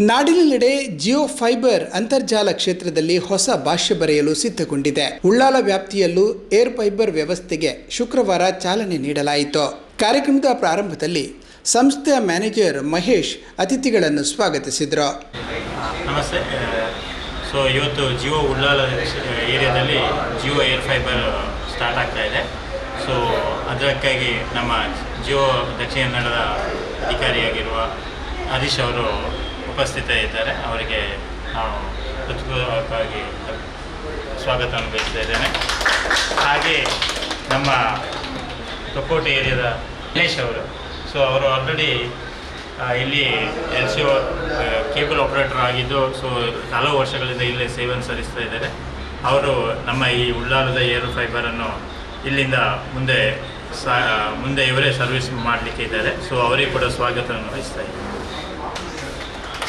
ನಾಡಿನೆಲ್ಲೆಡೆ ಜಿಯೋ ಫೈಬರ್ ಅಂತರ್ಜಾಲ ಕ್ಷೇತ್ರದಲ್ಲಿ ಹೊಸ ಭಾಷ್ಯ ಬರೆಯಲು ಸಿದ್ಧಗೊಂಡಿದೆ. ಉಳ್ಳಾಲ ವ್ಯಾಪ್ತಿಯಲ್ಲೂ ಏರ್ ಫೈಬರ್ ವ್ಯವಸ್ಥೆಗೆ ಶುಕ್ರವಾರ ಚಾಲನೆ ನೀಡಲಾಯಿತು. ಕಾರ್ಯಕ್ರಮದ ಪ್ರಾರಂಭದಲ್ಲಿ ಸಂಸ್ಥೆಯ ಮ್ಯಾನೇಜರ್ ಮಹೇಶ್ ಅತಿಥಿಗಳನ್ನು ಸ್ವಾಗತಿಸಿದರು. ನಮಸ್ತೆ. ಸೊ, ಇವತ್ತು ಜಿಯೋ ಉಳ್ಳಾಲ ಏರಿಯಾದಲ್ಲಿ ಜಿಯೋ ಏರ್ ಫೈಬರ್ ಸ್ಟಾರ್ಟ್ ಆಗ್ತಾ ಇದೆ. ಸೊ, ಅದಕ್ಕಾಗಿ ನಮ್ಮ ಜಿಯೋ ದಕ್ಷಿಣ ಕನ್ನಡದ ಅಧಿಕಾರಿಯಾಗಿರುವ ಹರೀಶ್ ಅವರು ಉಪಸ್ಥಿತ ಇದ್ದಾರೆ. ಅವರಿಗೆ ನಾವು ಹೃತ್ಪೂರ್ವಕವಾಗಿ ಸ್ವಾಗತವನ್ನು ಬಯಸ್ತಾ ಇದ್ದೇನೆ. ಹಾಗೆ ನಮ್ಮ ತೊಕ್ಕೋಟೆ ಏರಿಯಾದ ಗಣೇಶ್ ಅವರು. ಸೊ ಅವರು ಆಲ್ರೆಡಿ ಇಲ್ಲಿ L C O cable operator ಆಗಿದ್ದು ಸೊ ಹಲವು ವರ್ಷಗಳಿಂದ ಇಲ್ಲೇ ಸೇವೆಯನ್ನು ಸಲ್ಲಿಸ್ತಾ ಇದ್ದಾರೆ. ಅವರು ನಮ್ಮ ಈ ಉಳ್ಳಾಲದ ಏರ್ ಫೈಬರನ್ನು ಇಲ್ಲಿಂದ ಮುಂದೆ ಸಾ, ಮುಂದೆ ಇವರೇ ಸರ್ವಿಸ್ ಮಾಡಲಿಕ್ಕೆ ಇದ್ದಾರೆ. ಸೊ ಅವರಿಗೆ ಕೂಡ ಸ್ವಾಗತವನ್ನು ವಹಿಸ್ತಾ ಇದ್ದಾರೆ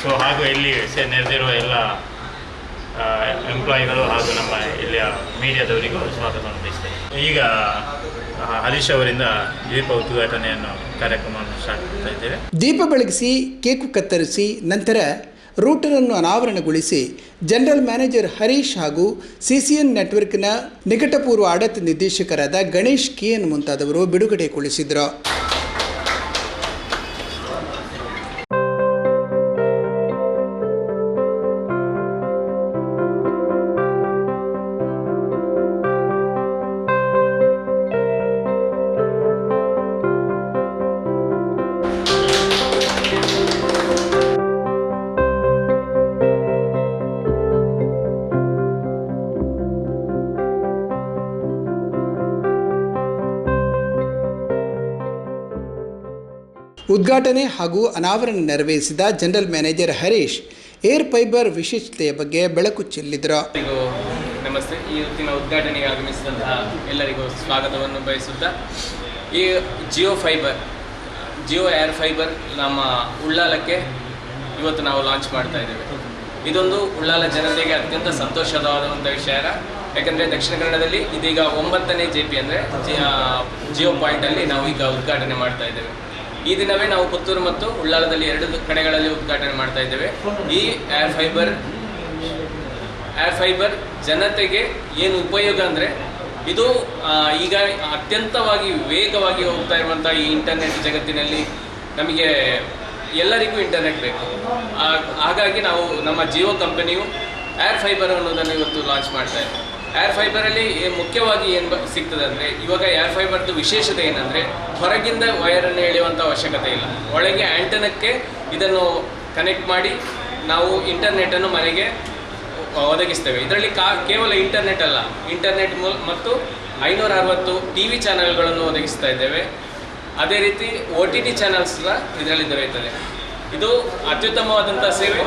ಸೊ ಹಾಗೂ ಇಲ್ಲಿ ಸೇ ನೆರೆದಿರುವ ಎಲ್ಲ ಎಂಪ್ಲಾಯಿಗಳು ಹಾಗೂ ನಮ್ಮ ಇಲ್ಲಿಯ ಮೀಡಿಯಾದವರಿಗೂ ಸ್ವಾಗತವನ್ನು ಬಯಸ್ತೇನೆ ಈಗ ಹರೀಶ್ ಅವರಿಂದ ದೀಪ ಉದ್ಘಾಟನೆಯನ್ನು ಕಾರ್ಯಕ್ರಮವನ್ನು ಸ್ಟಾರ್ಟ್ ಮಾಡ್ತಾ ಇದ್ದೇವೆ. ದೀಪ ಬೆಳಗಿಸಿ, ಕೇಕು ಕತ್ತರಿಸಿ, ನಂತರ ರೂಟರನ್ನು ಅನಾವರಣಗೊಳಿಸಿ, ಜನರಲ್ ಮ್ಯಾನೇಜರ್ ಹರೀಶ್ ಹಾಗೂ ಸಿಸಿಎನ್ ನೆಟ್ವರ್ಕ್ನ ನಿಕಟಪೂರ್ವ ಆಡಳಿತ ನಿರ್ದೇಶಕರಾದ ಗಣೇಶ್ ಕೆಎನ್ ಮುಂತಾದವರು ಬಿಡುಗಡೆಗೊಳಿಸಿದರು. ಉದ್ಘಾಟನೆ ಹಾಗೂ ಅನಾವರಣ ನೆರವೇರಿಸಿದ general manager Harish, air fibre ವಿಶಿಷ್ಟತೆಯ ಬಗ್ಗೆ ಬೆಳಕು ಚೆಲ್ಲಿದರು. ನಮಸ್ತೆ. ಈ ಹೊತ್ತಿನ ಉದ್ಘಾಟನೆಗೆ ಆಗಮಿಸಿದಂತಹ ಎಲ್ಲರಿಗೂ ಸ್ವಾಗತವನ್ನು ಬಯಸುತ್ತಾ, ಈ Jio fibre, Jio air fibre ನಮ್ಮ ಉಳ್ಳಾಲಕ್ಕೆ ಇವತ್ತು ನಾವು ಲಾಂಚ್ ಮಾಡ್ತಾ ಇದ್ದೇವೆ. ಇದೊಂದು ಉಳ್ಳಾಲ ಜನತೆಗೆ ಅತ್ಯಂತ ಸಂತೋಷವಾದಂಥ ವಿಷಯ ಯಾಕಂದರೆ ದಕ್ಷಿಣ ಕನ್ನಡದಲ್ಲಿ ಇದೀಗ ಒಂಬತ್ತನೇ ಜೆ ಪಿ ಅಂದರೆ ಜಿಯೋ ಪಾಯಿಂಟಲ್ಲಿ ನಾವು ಈಗ ಉದ್ಘಾಟನೆ ಮಾಡ್ತಾ ಇದ್ದೇವೆ. ಈ ದಿನವೇ ನಾವು ಪುತ್ತೂರು ಮತ್ತು ಉಳ್ಳಾಲದಲ್ಲಿ ಎರಡು ಕಡೆಗಳಲ್ಲಿ ಉದ್ಘಾಟನೆ ಮಾಡ್ತಾ ಇದ್ದೇವೆ. ಈ ಏರ್ ಫೈಬರ್ ಏರ್ ಫೈಬರ್ ಜನತೆಗೆ ಏನು ಉಪಯೋಗ ಅಂದರೆ ಇದು ಈಗ ಅತ್ಯಂತವಾಗಿ ವೇಗವಾಗಿ ಹೋಗ್ತಾ ಇರುವಂಥ ಈ ಇಂಟರ್ನೆಟ್ ಜಗತ್ತಿನಲ್ಲಿ ನಮಗೆ ಎಲ್ಲರಿಗೂ ಇಂಟರ್ನೆಟ್ ಬೇಕು. ಹಾಗಾಗಿ ನಾವು ನಮ್ಮ ಜಿಯೋ ಕಂಪನಿಯು ಏರ್ ಫೈಬರ್ ಅನ್ನೋದನ್ನು ಇವತ್ತು ಲಾಂಚ್ ಮಾಡ್ತಾ ಇದೆ ಏರ್ ಫೈಬರಲ್ಲಿ ಮುಖ್ಯವಾಗಿ ಏನು ಸಿಗ್ತದೆ ಅಂದರೆ ಇವಾಗ ಏರ್ ಫೈಬರ್ದು ವಿಶೇಷತೆ ಏನಂದರೆ ಹೊರಗಿಂದ ವೈರನ್ನು ಎಳೆಯುವಂಥ ಅವಶ್ಯಕತೆ ಇಲ್ಲ. ಒಳಗೆ ಆ್ಯಂಟನಕ್ಕೆ ಇದನ್ನು ಕನೆಕ್ಟ್ ಮಾಡಿ ನಾವು ಇಂಟರ್ನೆಟನ್ನು ಮನೆಗೆ ಒದಗಿಸ್ತೇವೆ. ಇದರಲ್ಲಿ ಕಾ, ಕೇವಲ ಇಂಟರ್ನೆಟ್ ಅಲ್ಲ ಇಂಟರ್ನೆಟ್ ಮೂಲ ಮತ್ತು ಐನೂರ ಅರವತ್ತು ಟಿ ವಿ ಚಾನಲ್ಗಳನ್ನು ಒದಗಿಸ್ತಾ ಇದ್ದೇವೆ. ಅದೇ ರೀತಿ ಒ ಟಿ ಟಿ ಚಾನಲ್ಸ್ನ ಇದರಲ್ಲಿ ದೊರೆಯುತ್ತದೆ. ಇದು ಅತ್ಯುತ್ತಮವಾದಂಥ ಸೇವೆ.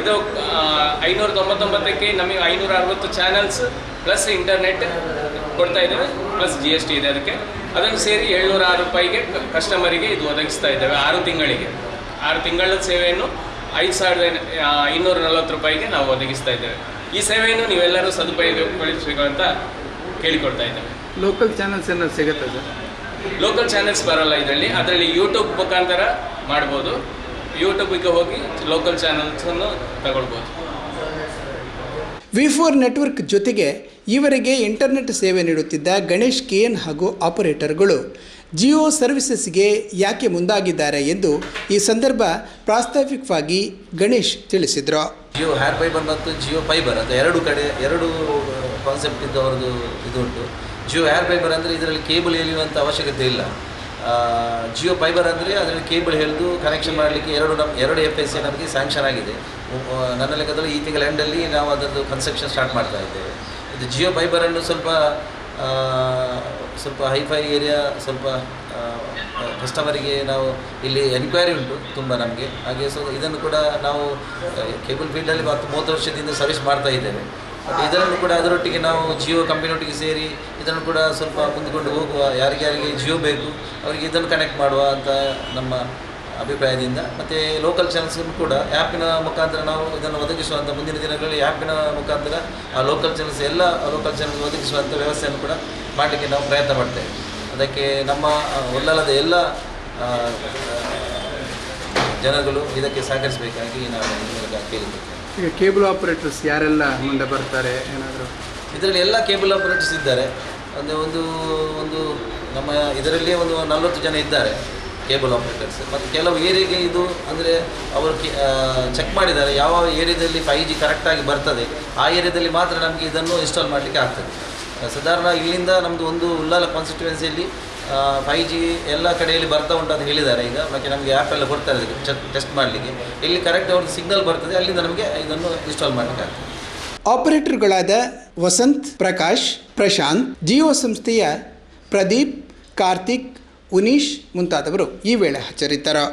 ಇದು ಐನೂರ ತೊಂಬತ್ತೊಂಬತ್ತಕ್ಕೆ ನಮಗೆ ಐನೂರ ಅರವತ್ತು ಚಾನಲ್ಸ್ ಪ್ಲಸ್ ಇಂಟರ್ನೆಟ್ ಕೊಡ್ತಾ ಇದ್ದೇವೆ ಪ್ಲಸ್ ಜಿ ಎಸ್ ಟಿ ಇದೆ ಅದಕ್ಕೆ. ಅದನ್ನು ಸೇರಿ ಏಳ್ನೂರ ಆರು ರೂಪಾಯಿಗೆ ಕಸ್ಟಮರಿಗೆ ಇದು ಒದಗಿಸ್ತಾ ಇದ್ದೇವೆ ಆರು ತಿಂಗಳಿಗೆ. ಆರು ತಿಂಗಳ ಸೇವೆಯನ್ನು ಐದು ಸಾವಿರದ ಇನ್ನೂರ ನಲವತ್ತು ರೂಪಾಯಿಗೆ ನಾವು ಒದಗಿಸ್ತಾ ಇದ್ದೇವೆ. ಈ ಸೇವೆಯನ್ನು ನೀವೆಲ್ಲರೂ ಸದುಪಯೋಗಗೊಳಿಸಬೇಕು ಅಂತ ಕೇಳಿಕೊಡ್ತಾ ಇದ್ದೇವೆ. ಲೋಕಲ್ ಚಾನಲ್ಸ್ ಏನಾದ್ರು ಸಿಗುತ್ತೆ ಸರ್? ಲೋಕಲ್ ಚಾನೆಲ್ಸ್ ಬರಲ್ಲ ಇದರಲ್ಲಿ. ಅದರಲ್ಲಿ ಯೂಟ್ಯೂಬ್ ಮುಖಾಂತರ ಮಾಡ್ಬೋದು. ಯೂಟ್ಯೂಬಿಗೆ ಹೋಗಿ ಲೋಕಲ್ ಚಾನಲ್ಸನ್ನು ತಗೊಳ್ಬೋದು. ವಿ ಫೋರ್ ನೆಟ್ವರ್ಕ್ ಜೊತೆಗೆ ಈವರೆಗೆ ಇಂಟರ್ನೆಟ್ ಸೇವೆ ನೀಡುತ್ತಿದ್ದ ಗಣೇಶ್ ಕೆಎನ್ ಹಾಗೂ ಆಪರೇಟರ್ಗಳು. ಜಿಯೋ ಸರ್ವಿಸಸ್ಗೆ ಯಾಕೆ ಮುಂದಾಗಿದ್ದಾರೆ ಎಂದು ಈ ಸಂದರ್ಭ ಪ್ರಾಸ್ತಾವಿಕವಾಗಿ ಗಣೇಶ್ ತಿಳಿಸಿದರು. ಜಿಯೋ ಹ್ಯಾರ್ ಫೈಬರ್ ಮತ್ತು ಜಿಯೋ ಫೈಬರ್ ಅಂತ ಎರಡು ಕಡೆ, ಎರಡು ಕಾನ್ಸೆಪ್ಟ್ ಇದ್ದವರದ್ದು ಇದು ಉಂಟು ಜಿಯೋ ಹ್ಯಾರ್ ಫೈಬರ್ ಅಂದರೆ ಇದರಲ್ಲಿ ಕೇಬಲ್ ಎಳೆಯುವಂಥ ಅವಶ್ಯಕತೆ ಇಲ್ಲ. ಜಿಯೋ ಫೈಬರ್ ಅಂದರೆ ಅದರಲ್ಲಿ ಕೇಬಲ್ ಹೇಳಿದು ಕನೆಕ್ಷನ್ ಮಾಡಲಿಕ್ಕೆ ಎರಡು ನಮ್ಮ ಎರಡು ಎಫ್ ಎಸ್ ಸಿ ನಮಗೆ ಸ್ಯಾಂಕ್ಷನ್ ಆಗಿದೆ. ನನ್ನ ಲೆಕ್ಕದಲ್ಲಿ ಈ ತಿಂಗಳ ಎಂಡಲ್ಲಿ ನಾವು ಅದರದ್ದು ಕನ್ಸ್ಟ್ರಕ್ಷನ್ ಸ್ಟಾರ್ಟ್ ಮಾಡ್ತಾ ಇದ್ದೇವೆ. ಇದು ಜಿಯೋ ಫೈಬರನ್ನು ಸ್ವಲ್ಪ ಸ್ವಲ್ಪ ಹೈಫೈ ಏರಿಯಾ ಸ್ವಲ್ಪ ಕಸ್ಟಮರಿಗೆ ನಾವು ಇಲ್ಲಿ ಎನ್ಕ್ವೈರಿ ಉಂಟು ತುಂಬ ನಮಗೆ. ಹಾಗೆ ಸೊ ಇದನ್ನು ಕೂಡ ನಾವು ಕೇಬಲ್ ಫೀಲ್ಡಲ್ಲಿ ಹತ್ತು ಮೂವತ್ತು ವರ್ಷದಿಂದ ಸರ್ವಿಸ್ ಮಾಡ್ತಾ ಇದ್ದೇವೆ. ಬಟ್ ಇದನ್ನು ಕೂಡ ಅದರೊಟ್ಟಿಗೆ ನಾವು ಜಿಯೋ ಕಂಪನಿಯೊಟ್ಟಿಗೆ ಸೇರಿ ಇದನ್ನು ಕೂಡ ಸ್ವಲ್ಪ ಮುಂದ್ಕೊಂಡು ಹೋಗುವ, ಯಾರಿಗ್ಯಾರಿಗೆ ಜಿಯೋ ಬೇಕು, ಅವರಿಗೆ ಇದನ್ನು ಕನೆಕ್ಟ್ ಮಾಡುವ ಅಂತ ನಮ್ಮ ಅಭಿಪ್ರಾಯದಿಂದ. ಮತ್ತು ಲೋಕಲ್ ಚಾನಲ್ಸ್ಗೂ ಕೂಡ ಆ್ಯಪಿನ ಮುಖಾಂತರ ನಾವು ಇದನ್ನು ಒದಗಿಸುವಂಥ ಮುಂದಿನ ದಿನಗಳಲ್ಲಿ ಆ್ಯಪಿನ ಮುಖಾಂತರ ಆ ಲೋಕಲ್ ಚಾನಲ್ಸ್ ಎಲ್ಲ ಲೋಕಲ್ ಚಾನಲ್ಸ್ ಒದಗಿಸುವಂಥ ವ್ಯವಸ್ಥೆಯನ್ನು ಕೂಡ ಮಾಡಲಿಕ್ಕೆ ನಾವು ಪ್ರಯತ್ನ ಪಡ್ತೇವೆ ಅದಕ್ಕೆ ನಮ್ಮ ಒಲ್ಲಲದ ಎಲ್ಲ ಜನಗಳು ಇದಕ್ಕೆ ಸಹಕರಿಸಬೇಕಾಗಿ ನಾನು ಕೇಳಿದ್ದೇನೆ. ಈಗ ಕೇಬಲ್ ಆಪರೇಟರ್ಸ್ ಯಾರೆಲ್ಲ ಮುಂದೆ ಬರ್ತಾರೆ, ಏನಾದರೂ? ಇದರಲ್ಲಿ ಎಲ್ಲ ಕೇಬಲ್ ಆಪರೇಟರ್ಸ್ ಇದ್ದಾರೆ. ಅಂದರೆ ಒಂದು ಒಂದು ನಮ್ಮ ಇದರಲ್ಲಿ ಒಂದು ನಲವತ್ತು ಜನ ಇದ್ದಾರೆ ಕೇಬಲ್ ಆಪರೇಟರ್ಸ್. ಮತ್ತು ಕೆಲವು ಏರಿಯಾಗೆ ಇದು ಅಂದರೆ ಅವರು ಚೆಕ್ ಮಾಡಿದ್ದಾರೆ. ಯಾವ ಏರಿಯಾದಲ್ಲಿ ಫೈ ಜಿ ಕರೆಕ್ಟಾಗಿ ಬರ್ತದೆ, ಆ ಏರಿಯಾದಲ್ಲಿ ಮಾತ್ರ ನಮಗೆ ಇದನ್ನು ಇನ್ಸ್ಟಾಲ್ ಮಾಡಲಿಕ್ಕೆ ಆಗ್ತದೆ. ಸಾಧಾರಣ ಇಲ್ಲಿಂದ ನಮ್ಮದು ಒಂದು ಉಳ್ಳಾಲ ಕಾನ್ಸ್ಟಿಟ್ಯುವೆನ್ಸಿಯಲ್ಲಿ ಫೈ ಜಿ ಎಲ್ಲ ಕಡೆಯಲ್ಲಿ ಬರ್ತಾ ಉಂಟು ಅಂತ ಹೇಳಿದ್ದಾರೆ ಈಗ. ಮತ್ತೆ ನಮಗೆ ಆ್ಯಪ್ ಎಲ್ಲ ಕೊಡ್ತಾರೆ ಅದಕ್ಕೆ ಟೆಸ್ಟ್ ಮಾಡಲಿಕ್ಕೆ. ಇಲ್ಲಿ ಕರೆಕ್ಟ್ ಅವ್ರದ್ದು ಸಿಗ್ನಲ್ ಬರ್ತದೆ, ಅಲ್ಲಿಂದ ನಮಗೆ ಇದನ್ನು ಇನ್ಸ್ಟಾಲ್ ಮಾಡಲಿಕ್ಕೆ ಆಗ್ತದೆ ಆಪರೇಟರ್ಗಳಾದ ವಸಂತ್, ಪ್ರಕಾಶ್, ಪ್ರಶಾಂತ್, ಜಿಯೋ ಸಂಸ್ಥೆಯ ಪ್ರದೀಪ್, ಕಾರ್ತಿಕ್, ಉನೀಶ್ ಮುಂತಾದವರು ಈ ವೇಳೆ ಹಾಜರಿದ್ದರು.